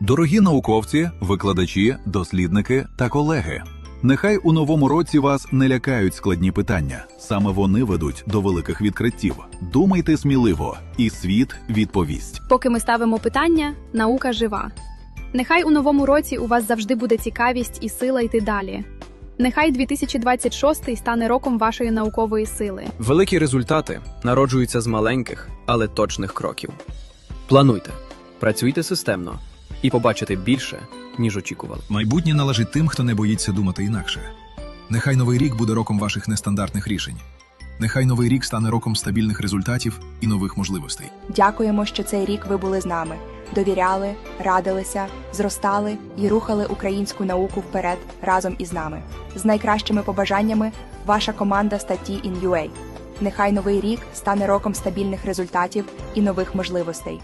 Дорогі науковці, викладачі, дослідники та колеги. Нехай у новому році вас не лякають складні питання. Саме вони ведуть до великих відкриттів. Думайте сміливо, і світ відповість. Поки ми ставимо питання, наука жива. Нехай у новому році у вас завжди буде цікавість і сила йти далі. Нехай 2026 стане роком вашої наукової сили. Великі результати народжуються з маленьких, але точних кроків. Плануйте, працюйте системно і побачите більше, ніж очікували. Майбутнє належить тим, хто не боїться думати інакше. Нехай новий рік буде роком ваших нестандартних рішень. Нехай новий рік стане роком стабільних результатів і нових можливостей. Дякуємо, що цей рік ви були з нами, довіряли, радилися, зростали і рухали українську науку вперед разом із нами. З найкращими побажаннями ваша команда статті in UA. Нехай новий рік стане роком стабільних результатів і нових можливостей.